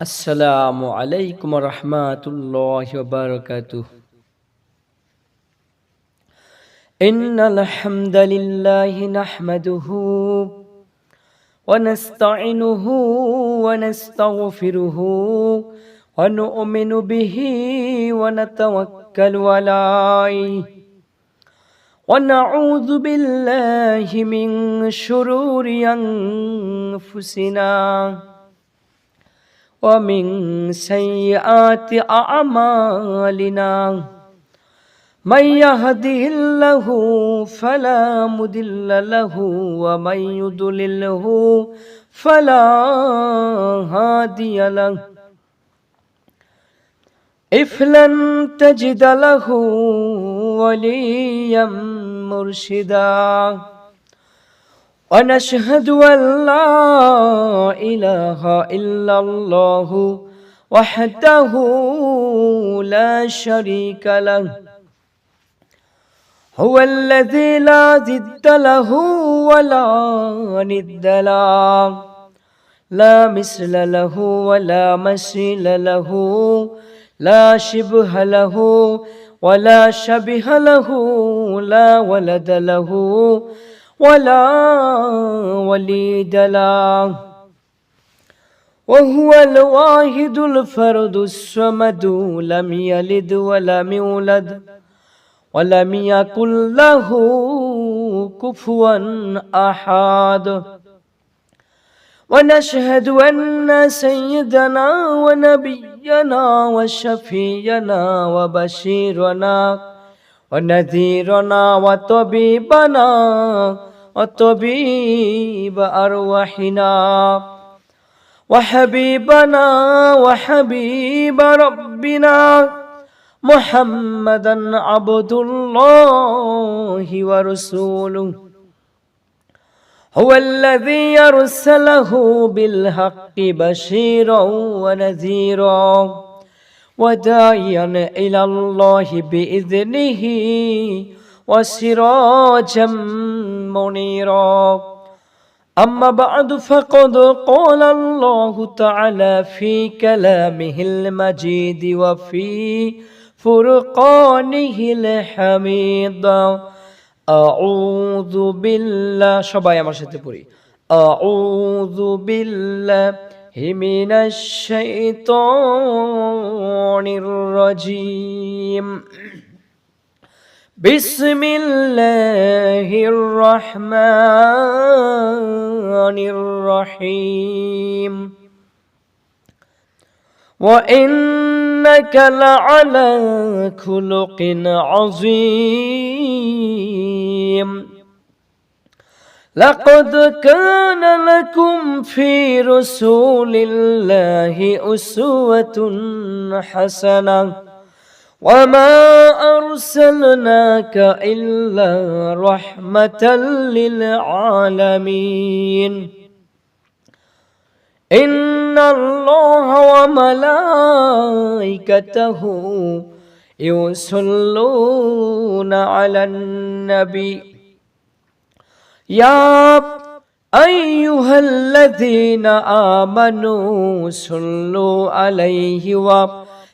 السلام عليكم ورحمة الله وبركاته. إن الحمد لله نحمده ونستعينه ونستغفره ونؤمن به ونتوكل عليه ونعوذ بالله من شرور أنفسنا ومن سيئات أعمالنا من يهده الله فلا مضل له ومن يضلله فلا هادي له إذ لن تجد له وليا مرشدا ونشهد أن لا إله إلا الله وحده لا شريك له. هو الذي لا ضد له ولا ند له. لا مثل له ولا مثيل له. لا شبه له ولا شبه له. لا ولد له. ولا وليد له وهو الواحد الفرد الصمد لم يلد ولم يولد ولم يكن له كفوا احد ونشهد ان سيدنا ونبينا وشفينا وبشيرنا ونذيرنا وطبيبنا وطبيب أرواحنا وحبيبنا وحبيب ربنا محمدا عبد الله ورسوله هو الذي يرسله بالحق بشيرا ونذيرا وداعيا إلى الله بإذنه وسراجا منيرا أما بعد فقد قال الله تعالى في كلامه المجيد وفي فرقانه الحميد أعوذ بالله شبايا مرشد بوري أعوذ بالله من الشيطان الرجيم بسم الله الرحمن الرحيم. وإنك لعلى خلق عظيم. لقد كان لكم في رسول الله أسوة حسنة. وما أرسلناك إلا رحمة للعالمين إن الله وملائكته يصلون على النبي يا أيها الذين آمنوا صلوا عليه وسلموا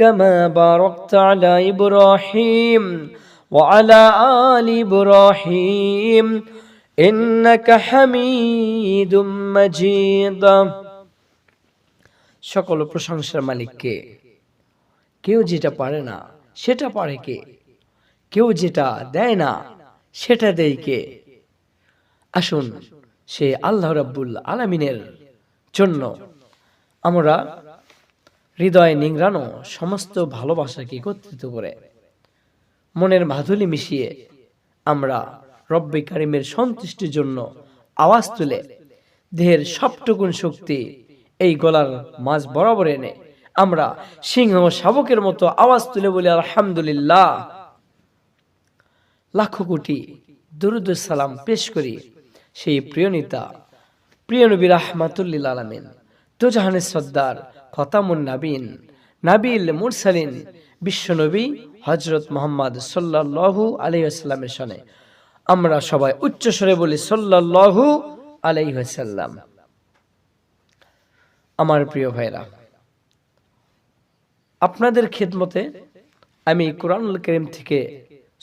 كما باركت على إبراهيم وعلى آل إبراهيم إنك حميد مجيد সকল প্রশংসার মালিক কে কেউ যেটা পারে না সেটা পারে কে কেউ যেটা দেয় না সেটা দেয় কে আসুন সে আল্লাহ রাব্বুল আলামিনের জন্য আমরা হৃদয়ে নিংড়ানো সমস্ত ভালোবাসাকে একত্রিত করে। মনের মাধুলি মিশিয়ে আমরা রব্বে কারিমের সন্তুষ্টির জন্য আওয়াজ তুলে দেহের সবটুকুন শক্তি এই গলার মাঝ বরাবর এনে আমরা সিংহ শাবকের মতো আওয়াজ তুলে বলি, আলহামদুলিল্লাহ। লাখো কোটি দরুদ সালাম পেশ করি সেই প্রিয় নেতা, প্রিয় নবী রাহমাতুল্লিল আলমিন। তোজাহানের সর্দার খতামুন নাবিন, নাবিল মুরসালিন, বিশ্বনবী হজরত মোহাম্মদ সাল্লাল্লাহু আলাইসাল্লামের সনে আমরা সবাই উচ্চস্বরে বলি সাল্লাল্লাহু আলাইসাল্লাম আমার প্রিয় ভাইরা, আপনাদের খেদমতে আমি কোরআনুল করিম থেকে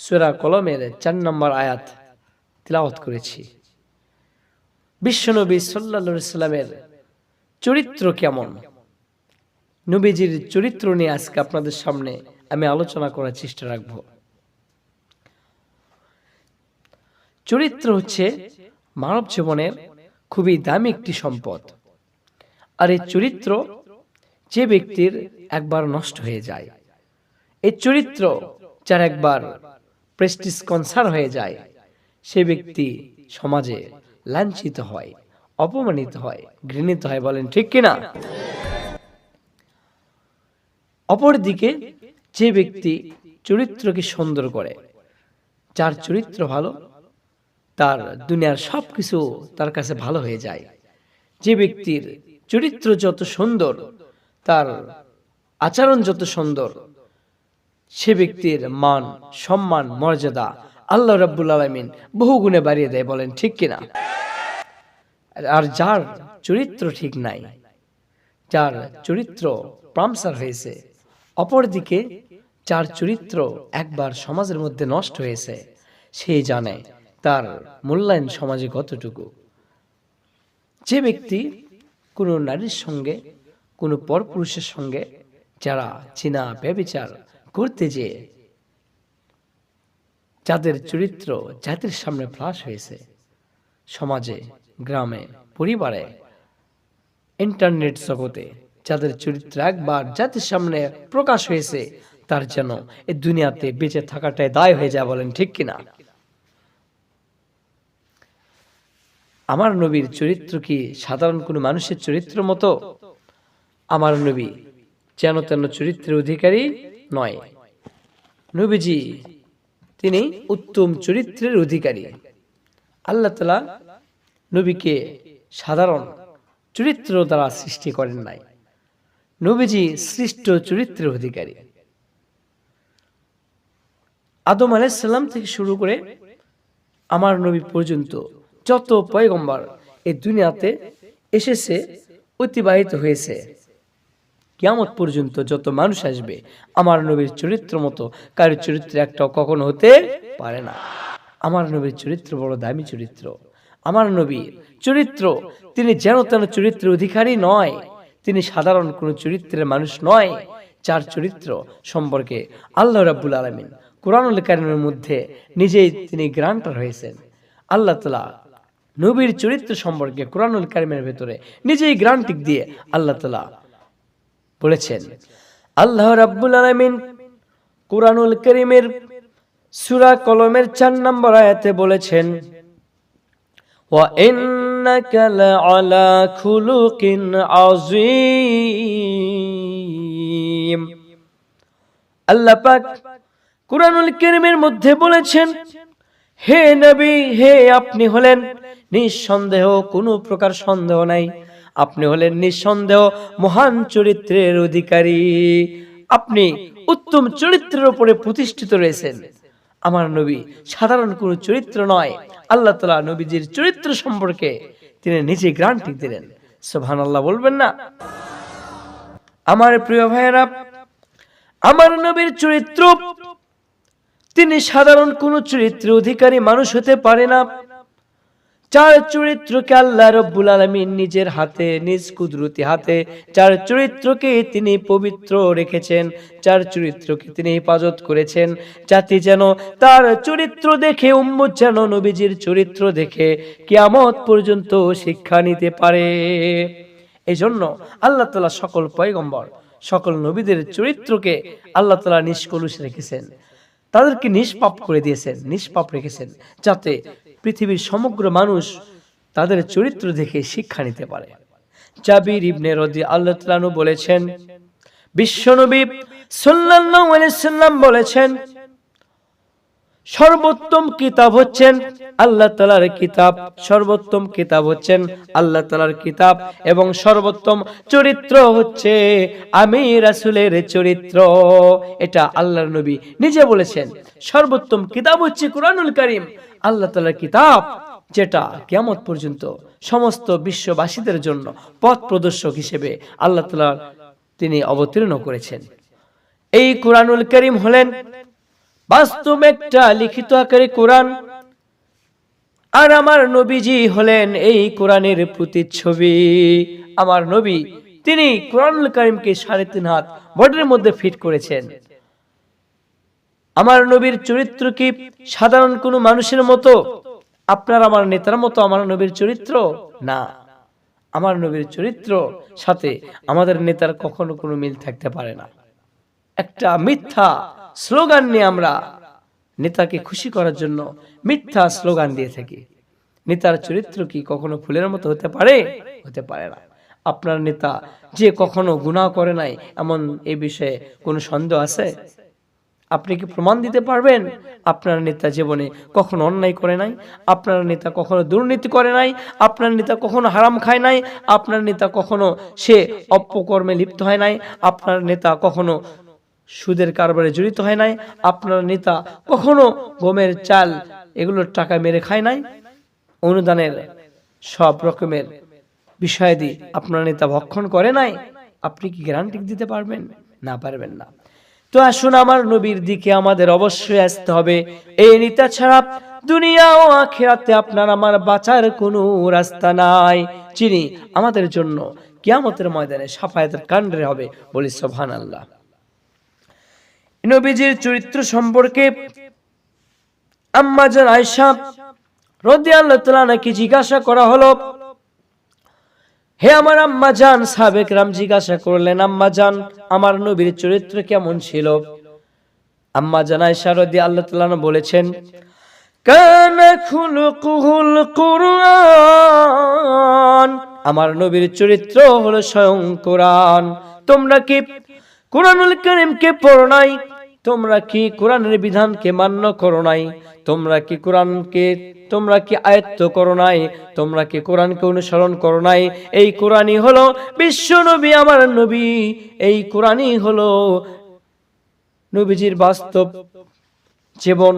সুরা কলমের চার নম্বর আয়াত তিলাওয়াত করেছি। বিশ্বনবী সাল্লা সাল্লামের চরিত্র কেমন? নবীজির চরিত্র নিয়ে আজকে আপনাদের সামনে আমি আলোচনা করার চেষ্টা রাখব। চরিত্র হচ্ছে মানব জীবনের খুবই দামি একটি সম্পদ। আর এই চরিত্র যে ব্যক্তির একবার নষ্ট হয়ে যায়, এই চরিত্র যার একবার প্রেস্টিস কনসার হয়ে যায়, সে ব্যক্তি সমাজে লাঞ্ছিত হয়, অপমানিত হয়, ঘৃণিত হয় বলেন ঠিক কিনা? অপরদিকে যে ব্যক্তি চরিত্রকে সুন্দর করে, যার চরিত্র ভালো, তার দুনিয়ার সব কিছু তার কাছে ভালো হয়ে যায়। যে ব্যক্তির চরিত্র যত সুন্দর, তার আচরণ যত সুন্দর, সে ব্যক্তির মান, সম্মান, মর্যাদা আল্লাহ রাব্বুল আলমিন বহু গুণে বাড়িয়ে দেয় বলেন, ঠিক কিনা? আর যার চরিত্র ঠিক নাই, যার চরিত্র প্রামসার হয়েছে অপরদিকে যার চরিত্র একবার সমাজের মধ্যে নষ্ট হয়েছে, সে জানে তার মূল্যায়ন সমাজে কতটুকু। যে ব্যক্তি কোনো নারীর সঙ্গে, কোনো পরপুরুষের সঙ্গে যারা চীনা ব্যবিচার করতে যেয়ে যাদের চরিত্র জাতির সামনে ফ্লাশ হয়েছে, সমাজে, গ্রামে, পরিবারে, ইন্টারনেট জগতে যাদের চরিত্র একবার জাতির সামনে প্রকাশ হয়েছে, তার যেন এই দুনিয়াতে বেঁচে থাকাটাই দায় হয়ে যায় বলেন, ঠিক কিনা? আমার নবীর চরিত্র কি সাধারণ কোনো মানুষের চরিত্র মতো? আমার নবী যেন তেন চরিত্রের অধিকারী নয়। নবীজি, তিনি উত্তম চরিত্রের অধিকারী। আল্লাহ তালা নবীকে সাধারণ চরিত্র দ্বারা সৃষ্টি করেন নাই। নবীজি সৃষ্ট চরিত্রের অধিকারী। আদম আলাইসাল্লাম থেকে শুরু করে আমার নবী পর্যন্ত যত পয়গম্বর এই দুনিয়াতে এসেছে, অতিবাহিত হয়েছে। কিয়ামত পর্যন্ত যত মানুষ আসবে, আমার নবীর চরিত্র মতো কারোর চরিত্র একটা কখনো হতে পারে না। আমার নবীর চরিত্র বড় দামি চরিত্র। আমার নবীর চরিত্র, তিনি যেন তেন চরিত্রের অধিকারী নয়। তিনি সাধারণ কোনো চরিত্রের মানুষ নয়, যার চরিত্র সম্পর্কে আল্লাহ রাব্বুল আলমিন কোরআনুল কারিমের মধ্যে নিজেই তিনি গ্রান্টার হয়েছেন। আল্লাহ তালা নবীর চরিত্র সম্পর্কে কোরআনুল কারিমের ভেতরে নিজেই গ্রান্টিক দিয়ে আল্লাহ তালা বলেছেন, আল্লাহ রাব্বুল আলমিন কোরআনুল করিমের সুরা কলমের চার নম্বর আয়াতে বলেছেন وإنك لعلى خلق عظيم আল্লাহ পাক কুরআনুল কারীমের মধ্যে বলেছেন হে নবী হে আপনি হলেন নিঃসন্দেহ কোনো প্রকার সন্দেহ নাই আপনি হলেন নিঃসন্দেহ মহান চরিত্রের অধিকারী আপনি উত্তম চরিত্রের উপরে প্রতিষ্ঠিত রয়েছেন আমার নবী সাধারণ কোনো চরিত্র নয়। আল্লাহ তালা নবীজির চরিত্র সম্পর্কে তিনি নিজে গ্রান্টি দিলেন। সোভান আল্লাহ বলবেন না? আমার প্রিয় ভাইয়েরা, আমার নবীর চরিত্র, তিনি সাধারণ কোন চরিত্র অধিকারী মানুষ হতে পারে না। চার চরিত্রকে আল্লাহ রব্বুল আলমিন নিজের হাতে, নিজ কুদরতি হাতে, চার চরিত্রকে তিনি পবিত্র রেখেছেন, চার চরিত্রকে তিনি হেফাজত করেছেন। জাতি যেন তার চরিত্র দেখে, উম্মত যেন নবীজির চরিত্র দেখে, কিয়ামত পর্যন্ত শিক্ষা নিতে পারে। এই জন্য আল্লাহ তালা সকল পয়গম্বর, সকল নবীদের চরিত্রকে আল্লাহ তালা নিষ্কলুষ রেখেছেন। তাদেরকে নিষ্পাপ করে দিয়েছেন, নিষ্পাপ রেখেছেন, যাতে পৃথিবীর সমগ্র মানুষ তাদের চরিত্র দেখে শিক্ষা নিতে পারে। জাবির ইবনে রদি আল্লাহ বলেছেন, বিশ্বনবী সাল্লাম বলেছেন সর্বোত্তম কিতাব হচ্ছেন আল্লাহ তালার কিতাব, সর্বোত্তম কিতাব হচ্ছেন আল্লাহ তালার কিতাব এবং সর্বোত্তম চরিত্র হচ্ছে আমি রাসুলের চরিত্র। এটা আল্লাহর নবী নিজে বলেছেন, সর্বোত্তম কিতাব হচ্ছে কোরআনুল করিম, আল্লাহ তালার কিতাব যেটা কেমত পর্যন্ত সমস্ত বিশ্ববাসীদের জন্য পথ প্রদর্শক হিসেবে আল্লাহ তালা তিনি অবতীর্ণ করেছেন। এই কোরআনুল করিম হলেন বাস্তব একটা লিখিত আকারে কোরআন। আর আমার নবীজি হলেন এই কোরআনের প্রতিচ্ছবি। আমার নবী, তিনি কোরআনুল করিমকে সাড়ে তিন হাত বডির মধ্যে ফিট করেছেন। আমার নবীর চরিত্র কি সাধারণ কোনো মানুষের মতো? আপনার, আমার নেতার মতো আমার নবীর চরিত্র? না। আমার নবীর চরিত্র সাথে আমাদের নেতার কখনো কোনো মিল থাকতে পারে না। একটা মিথ্যা স্লোগান নিয়ে আমরা নেতাকে খুশি করার জন্য মিথ্যা স্লোগান দিয়ে থাকি। নেতার চরিত্র কি কখনো ফুলের মতো হতে পারে? হতে পারে না। আপনার নেতা যে কখনো গুনাহ করে নাই, এমন এই বিষয়ে কোনো সন্দেহ আছে? আপনি কি প্রমাণ দিতে পারবেন? আপনার নেতা জীবনে কখনো অন্যায় করে নাই? আপনার নেতা কখনো দুর্নীতি করে নাই? আপনার নেতা কখনো হারাম খায় নাই? আপনার নেতা কখনো সে অপকর্মে লিপ্ত হয় নাই? আপনার নেতা কখনো সুদের কারবারে জড়িত হয় নাই, আপনার নেতা কখনো গমের চাল এগুলোর টাকা মেরে খায় নাই? অনুদানের সব রকমের বিষয়াদি আপনার নেতা ভক্ষণ করে নাই? আপনি কি গ্যারান্টি দিতে পারবেন? না পারবেন না। তো আসুন আমার নবীর দিকে আমাদের অবশ্যই আসতে হবে। এই নেতা ছাড়া দুনিয়া ও আখেরাতে আপনার আমার বাঁচার কোনো রাস্তা নাই। চিনি আমাদের জন্য কিয়ামতের ময়দানে সাফায়াতের কাণ্ডে হবে বলি সোভান আল্লাহ নবীজির চরিত্র সম্পর্কে আম্মাজান আয়সা রদি আল্লাহ নাকি জিজ্ঞাসা করা হলো, হে আমার আম্মা জান সাবেক রাম জিজ্ঞাসা করলেন আম্মা জান আমার নবীর চরিত্র কেমন ছিল? আম্মা জান আয়সা রদি আল্লাহ তালা বলেছেন আমার নবীর চরিত্র হলো স্বয়ং কোরআন। তোমরা কি কোরআনুল করিমকে পড়ো নাই। তোমরা কি কোরআনের বিধানকে মান্য করো নাই? তোমরা কি কোরআনকে, তোমরা কি আয়ত্ত করো নাই? তোমরা কি কোরআনকে অনুসরণ করো নাই? এই কোরআনই হলো বিশ্ব নবী, আমার নবী। এই কোরআনই হলো নবীজির বাস্তব জীবন।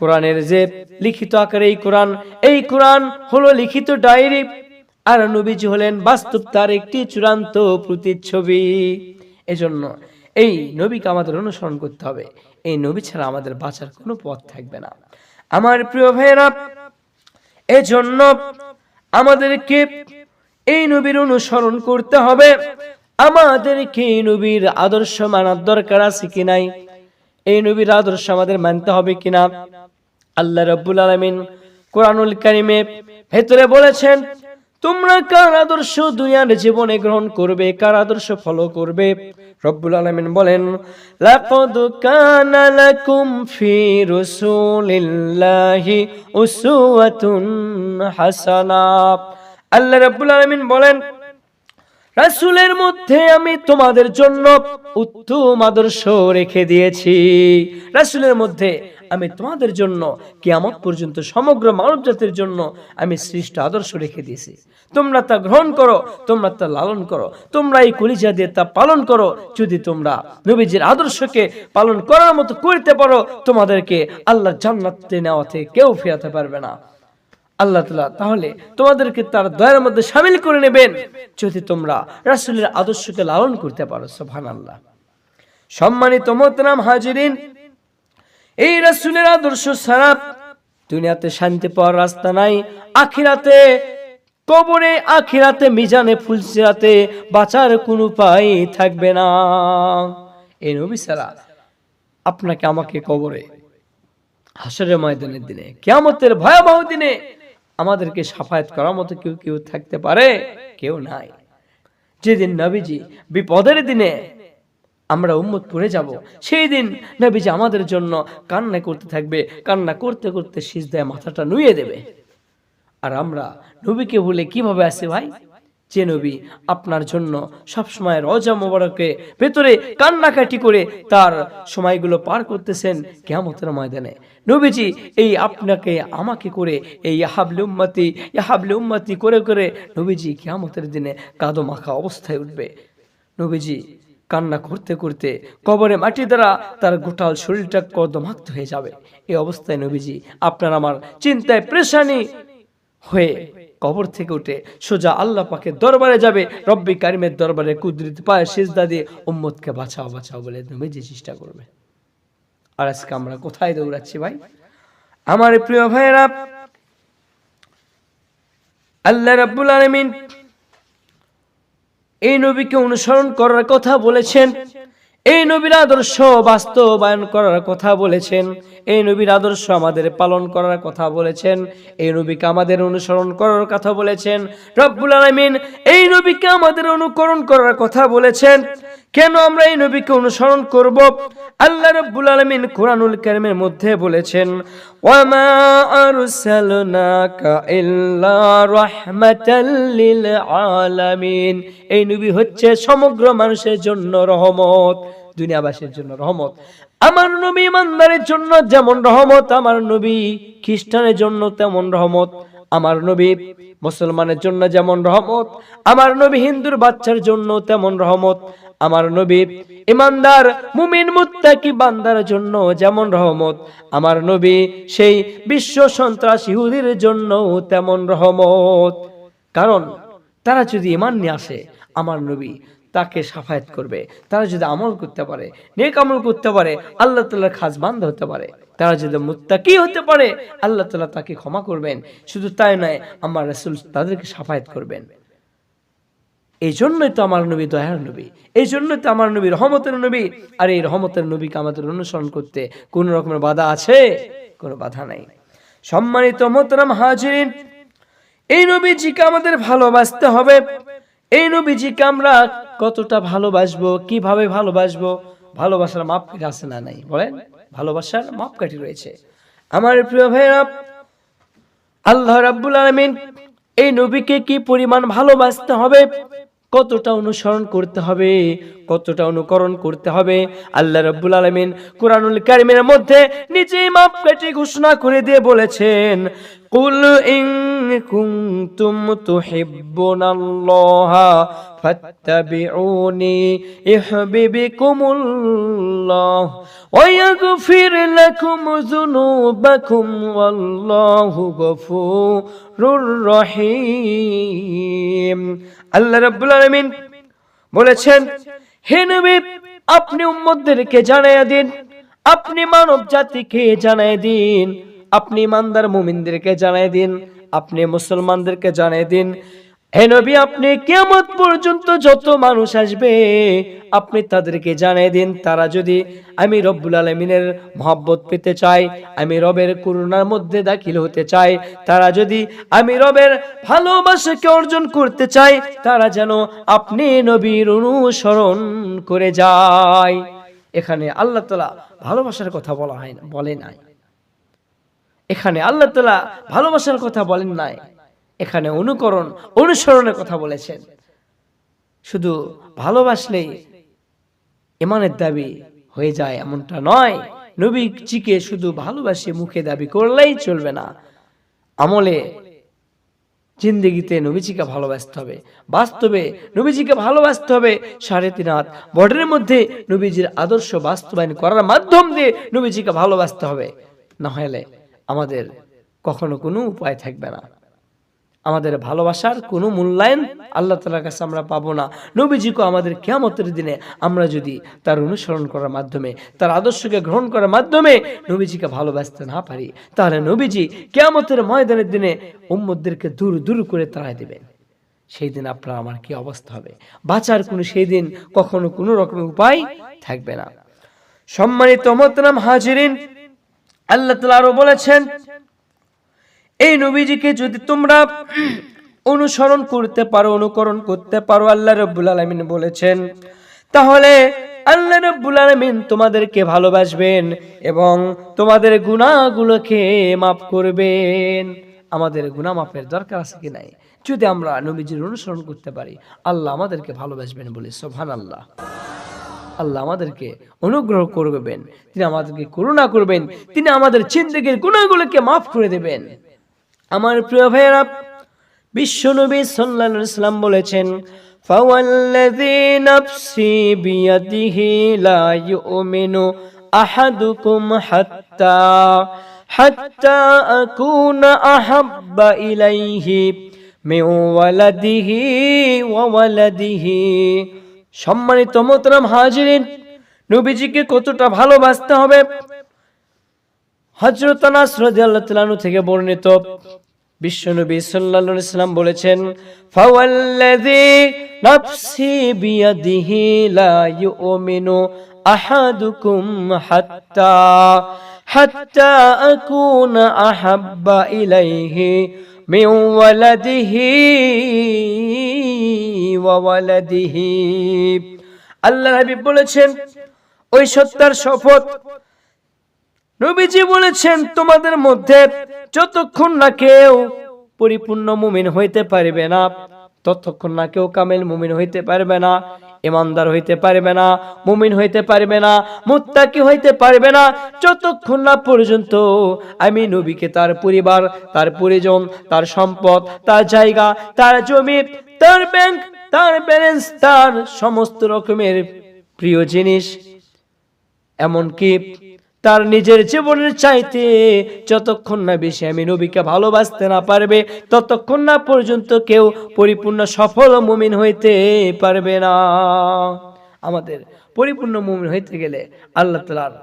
কোরআনের যে লিখিত আকারে এই কোরআন এই কোরআন হলো লিখিত ডায়েরি। আর নবীজি হলেন বাস্তব তার একটি চূড়ান্ত প্রতিচ্ছবি। এজন্য এই নবীকে আমাদের অনুসরণ করতে হবে। এই নবী ছাড়া আমাদের বাঁচার কোনো পথ থাকবে না। আমার প্রিয় ভাইয়েরা, এজন্য আমাদেরকে এই নবীর অনুসরণ করতে হবে। আমাদেরকে এই নবীর আদর্শ মানার দরকার আছে কি নাই? এই নবীর আদর্শ আমাদের মানতে হবে কিনা আল্লাহ রব্বুল আলমিন কোরআনুল কারিমে ভেতরে বলেছেন তোমরা কার আদর্শ দুনিয়ার জীবনে গ্রহণ করবে? কার আদর্শ ফলো করবে? রব্বুল আলমিন বলেন, লাকদ কানা লাকুম ফি রাসূলিল্লাহি উসওয়াতুন হাসানা। আল্লাহ রব্বুল আলমিন বলেন রাসূলের মধ্যে আমি তোমাদের জন্য উত্তম আদর্শ রেখে দিয়েছি। রাসূলের মধ্যে আমি তোমাদের জন্য কিয়ামত পর্যন্ত সমগ্র মানব জাতির জন্য আমি সৃষ্ট আদর্শ রেখে দিয়েছি। তোমরা তা গ্রহণ করো, তোমরা তা লালন করো, তোমরা এই কলিজা দিয়ে তা পালন করো। যদি তোমরা নবীজির আদর্শকে পালন করার মতো করতে পারো, তোমাদেরকে আল্লাহ জান্নাতে নেওয়া থেকে কেউ ফেরাতে পারবে না। আল্লাহ তালা তাহলে তোমাদেরকে তার দয়ের মধ্যে সামিল করে নেবেন যদি তোমরা রাসুলের আদর্শকে লালন করতে পারো সোভান আল্লাহ সম্মানিত মোহতরাম হাজিরিন, এই রাসুলের আদর্শ ছাড়া দুনিয়াতে শান্তি পাওয়ার রাস্তা নাই, আখিরাতে, কবরে, আখিরাতে, মিজানে ফুলসিরাতে বাঁচার কোনো উপায় থাকবে না। এই নবী সারা আপনাকে আমাকে কবরে হাসরের ময়দানের দিনে, কিয়ামতের ভয়াবহ দিনে আমাদেরকে সাফায়াত করার মতো কেউ কেউ থাকতে পারে? কেউ নাই। যেদিন নবীজি বিপদের দিনে আমরা উম্মত পড়ে যাব, সেই দিন নবীজি আমাদের জন্য কান্না করতে থাকবে, কান্না করতে করতে সিজদায় মাথাটা নুয়ে দেবে। আর আমরা নবীকে বলে কীভাবে আসে ভাই? যে নবী আপনার জন্য সবসময় রজা মোবারকে ভেতরে কান্নাকাটি করে তার সময়গুলো পার করতেছেন কেমতের ময়দানে। নবীজি, এই আপনাকে, আমাকে করে, এই ইয়াহাবলে উম্মতি ইয়াহাবলে উম্মতি করে করে নবীজি কেমতের দিনে কাদো মাখা অবস্থায় উঠবে। নবীজি কান্না করতে করতে কবরে মাটি দ্বারা তার গোটাল শরীরটা কদমাক্ত হয়ে যাবে। এই অবস্থায় নবীজি আপনার আমার চিন্তায় প্রেশানি হয়ে কবর থেকে উঠে সোজা আল্লাহ পাকে দরবারে যাবে। রব্বি কারিমের দরবারে কুদরিত পায়ে সিজদা দিয়ে উম্মতকে বাঁচাও বাঁচাও বলে নবীজি চেষ্টা করবে। আর আজকে আমরা কোথায় দৌড়াচ্ছি ভাই? আমার প্রিয় ভাইয়েরা, আল্লাহ রাব্বুল আলামিন এই নবীকে অনুসরণ করার কথা বলেছেন। এই নবীর আদর্শ বাস্তবায়ন করার কথা বলেছেন, এই নবীর আদর্শ আমাদের পালন করার কথা বলেছেন, এই নবীকে আমাদের অনুসরণ করার কথা বলেছেন, রব্বুল আলমিন এই নবীকে আমাদের অনুকরণ করার কথা বলেছেন। কেন আমরা এই নবীকে অনুসরণ করব? আল্লাহ রাব্বুল আলামিন কোরআনুল কারীমের মধ্যে বলেছেন, ওয়ামা আরসালনাকা ইল্লা রাহমাতাল লিল আলামিন। এই নবী হচ্ছে সমগ্র মানুষের জন্য রহমত, দুনিয়াবাসীর জন্য রহমত। আমার নবী ইমানদারের জন্য যেমন রহমত, আমার নবী খ্রিস্টানের জন্য তেমন রহমত। আমার নবী মুসলমানের জন্য যেমন রহমত, আমার নবী হিন্দুর বাচ্চার জন্য তেমন রহমত। আমার নবী, ইমানদার, মুমিন, মুত্তাকি বান্দার জন্য যেমন রহমত, আমার নবী সেই বিশ্ব সন্ত্রাস ইহুদির জন্য তেমন রহমত। কারণ তারা যদি ইমান নিয়ে আসে, আমার নবী তাকে সাফায়াত করবে, তারা যদি আমল করতে পারে, নেক আমল করতে পারে, আল্লাহ তাল্লাহ খাস বান্ধ হতে পারে, তারা যদি মুত্তাকি হতে পারে, আল্লাহ তাল্লাহ তাকে ক্ষমা করবেন। শুধু তাই নয়, আমার রাসূল তাদেরকে সাফায়াত করবেন। এই জন্যই তো আমার নবী দয়ার নবী এই জন্যই তো আমার নবী রহমতের নবী। আর এই রহমতের নবীকে আমাদের অনুসরণ করতে কোন রকমের বাধা আছে? কোনো বাধা নাই। সম্মানিত মোহতরম হাজিরিন, এই নবীজিকে আমাদের ভালোবাসতে হবে। এই নবীজিকে আমরা কতটা ভালোবাসবো, কীভাবে ভালোবাসবো, ভালোবাসার মাপকাঠি আছে না নাই? বলেন, ভালোবাসার মাপকাঠি রয়েছে। আমার প্রিয় ভাইরা আল্লাহ রাব্বুল আলামিন এই নবীকে কি পরিমাণ ভালোবাসতে হবে? কতটা অনুসরণ করতে হবে, কতটা অনুকরণ করতে হবে। আল্লাহ রব্বুল আলমিন কোরআনুল কারিমের মধ্যে নিজেই মাপকাঠি ঘোষণা করে দিয়ে বলেছেন কুল ইন কুনতুম তুহিব্বুনাল্লাহা ফাত্তাবিউনি ইউহিব্বুকুমুল্লাহ ওয়া ইয়াগফির লাকুম যুনুবাকুম ওয়াল্লাহু গফুরুর রহিম আল্লাহ রাব্বুল আলামিন বলেছেন, হে নবী, আপনি উম্মতদেরকে জানাইয়া দিন, আপনি মানব জাতিকে জানাই দিন। আপনি ইমানদার মুমিনদেরকে জানাই দিন, আপনি মুসলমানদেরকে জানাই দিন। হে নবী, আপনি কিয়ামত পর্যন্ত যত মানুষ আসবে, আপনি তাদেরকে জানিয়ে দিন। তারা যদি আমি রব্বুল আলমিনের মহাব্বত পেতে চাই আমি রবের করুণার মধ্যে দাখিল হতে চাই তারা যদি আমি রবের ভালোবাসাকে অর্জন করতে চাই তারা যেন আপনি নবীর অনুসরণ করে যায়। এখানে আল্লাহ তালা ভালোবাসার কথা বলা হয় না, বলে নাই। এখানে আল্লাহ তালা ভালোবাসার কথা বলেন নাই। এখানে অনুকরণ, অনুসরণের কথা বলেছেন। শুধু ভালোবাসলেই ইমানের দাবি হয়ে যায় এমনটা নয়। নবীজিকে শুধু ভালোবাসে, মুখে দাবি করলেই চলবে না। আমলে জিন্দিগিতে নবীজিকে ভালোবাসতে হবে। বাস্তবে নবীজিকে ভালোবাসতে হবে সাড়ে তিন হাত বর্ডারের মধ্যে নবীজির আদর্শ বাস্তবায়ন করার মাধ্যম দিয়ে নবীজিকে ভালোবাসতে হবে। না হলে আমাদের কখনো কোনো উপায় থাকবে না। আমাদের ভালোবাসার কোনো মূল্যায়ন আল্লাহ তালার কাছে আমরা পাবো না। নবীজিকে আমাদের কেয়ামতের দিনে আমরা যদি তার অনুসরণ করার মাধ্যমে, তার আদর্শকে গ্রহণ করার মাধ্যমে নবীজিকে ভালোবাসতে না পারি, তাহলে নবীজি কেয়ামতের ময়দানের দিনে উম্মদদেরকে দূর দূর করে তাড়াই দেবেন। সেই দিন আপনার আমার কি অবস্থা হবে? বাঁচার কোনো সেই দিন কখনো কোনো রকমের উপায় থাকবে না। সম্মানিত মতনাম হাজিরিন আল্লাহ তালা আরও বলেছেন, এই নবীজিকে যদি তোমরা অনুসরণ করতে পারো, অনুকরণ করতে পারো, আল্লাহ রব্বুল আলমিন বলেছেন, তাহলে আল্লাহ রব্বুল আলমিন তোমাদেরকে ভালোবাসবেন এবং তোমাদের গুণাগুলোকে মাফ করবেন। আমাদের গুনামাপের দরকার আছে কি নাই? যদি আমরা নবীজির অনুসরণ করতে পারি, আল্লাহ আমাদেরকে ভালোবাসবেন বলে সোভান আল্লাহ আল্লাহ আমাদেরকে অনুগ্রহ করবেন। তিনি আমাদেরকে করুণা করবেন। তিনি আমাদের চিন্তিকের গুণাগুলোকে মাফ করে দেবেন। আমার প্রিয় ভাইয়েরা, বিশ্বনবী সাল্লাল্লাহু আলাইহি সাল্লাম বলেছেন ওয়ালাদিহি। সম্মানিত মোহতরম হাজিরিন, নবীজিকে কতটা ভালোবাসতে হবে? হজরত আনাস রাদিয়াল্লাহু তাআলা থেকে বর্ণিত বিশ্বনবী সাল্লাল্লাহু আলাইহি সাল্লাম বলেছেন, ফাওয়াল্লাযী নাফসি বিয়াদিহি লা ইউমিনু আহাদুকুম হাত্তা হাত্তা আকুনা আহাব্বা ইলাইহি ওয়ালাদিহি ওয়া ওয়ালাদিহি আল্লাহ হাবিব বলেছেন, ওই সত্তার শপথ নবীজি বলেছেন, তোমাদের মধ্যে যতক্ষণ না কেউ পরিপূর্ণ মুমিন হইতে পারবে না, ততক্ষণ না কেউ কামেল মুমিন হইতে পারবে না। ইমানদার হইতে পারবে না, মুমিন হইতে পারবে না, মুত্তাকি হইতে পারবে না, যতক্ষণ না পর্যন্ত আমি নবীকে তার পরিবার, তার পরিজন, তার সম্পদ, তার জায়গা, তার জমি, তার ব্যাংক তার ব্যালেন্স তার সমস্ত রকমের প্রিয় জিনিস, এমনকি তার নিজের জীবনের চাইতে যতক্ষণ না বেশি আমি নবীকে ভালোবাসতে না পারবে, ততক্ষণ না পর্যন্ত কেউ পরিপূর্ণ সফল মুমিন হইতে পারবে না। আমাদের পরিপূর্ণ মুমিন হইতে গেলে আল্লাহ তালার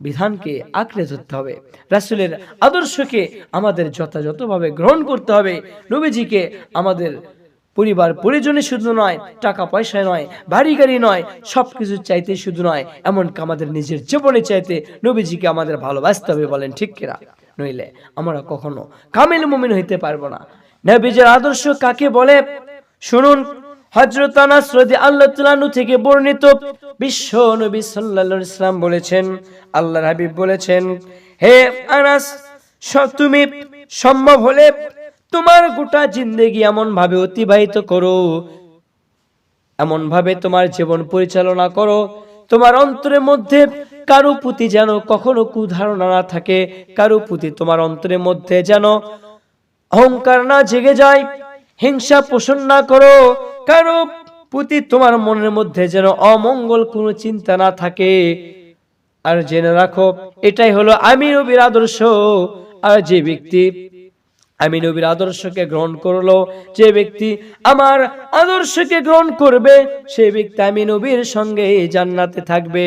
বিধানকে আঁকড়ে ধরতে হবে, রাসুলের আদর্শকে আমাদের যথাযথভাবে গ্রহণ করতে হবে, নবীজিকে আমাদের পরিবার পরিজনে শুধু নয়, টাকা পয়সা নয়, বাড়ি গাড়ি নয় সব কিছু চাইতে শুধু নয়, এমনকি আমাদের নিজের জীবনে চাইতে নবীজিকে আমাদের ভালোবাসতে হবে বলেন ঠিক কিনা? নইলে আমরা কখনো কামিল মুমিন হইতে পারব না। নবীজের আদর্শ কাকে বলে? শুনুন তুমি সম্ভব হলে তোমার গোটা জিন্দেগি এমন ভাবে অতিবাহিত করো এমন ভাবে তোমার জীবন পরিচালনা করো, তোমার অন্তরের মধ্যে কারও প্রতি যেন কখনো কুধারণা না থাকে, কারও প্রতি তোমার অন্তরের মধ্যে যেন অহংকার না জেগে যায়, হিংসা পোষণ না করো, কারও প্রতি তোমার মনের মধ্যে যেন অমঙ্গল কোনো চিন্তা না থাকে। আর জেনে রাখো, এটাই হলো আমি নবীর আদর্শ। আর যে ব্যক্তি আমি নবীর আদর্শকে গ্রহণ করল, যে ব্যক্তি আমার আদর্শকে গ্রহণ করবে, সে ব্যক্তি আমি নবীর সঙ্গে জান্নাতে থাকবে।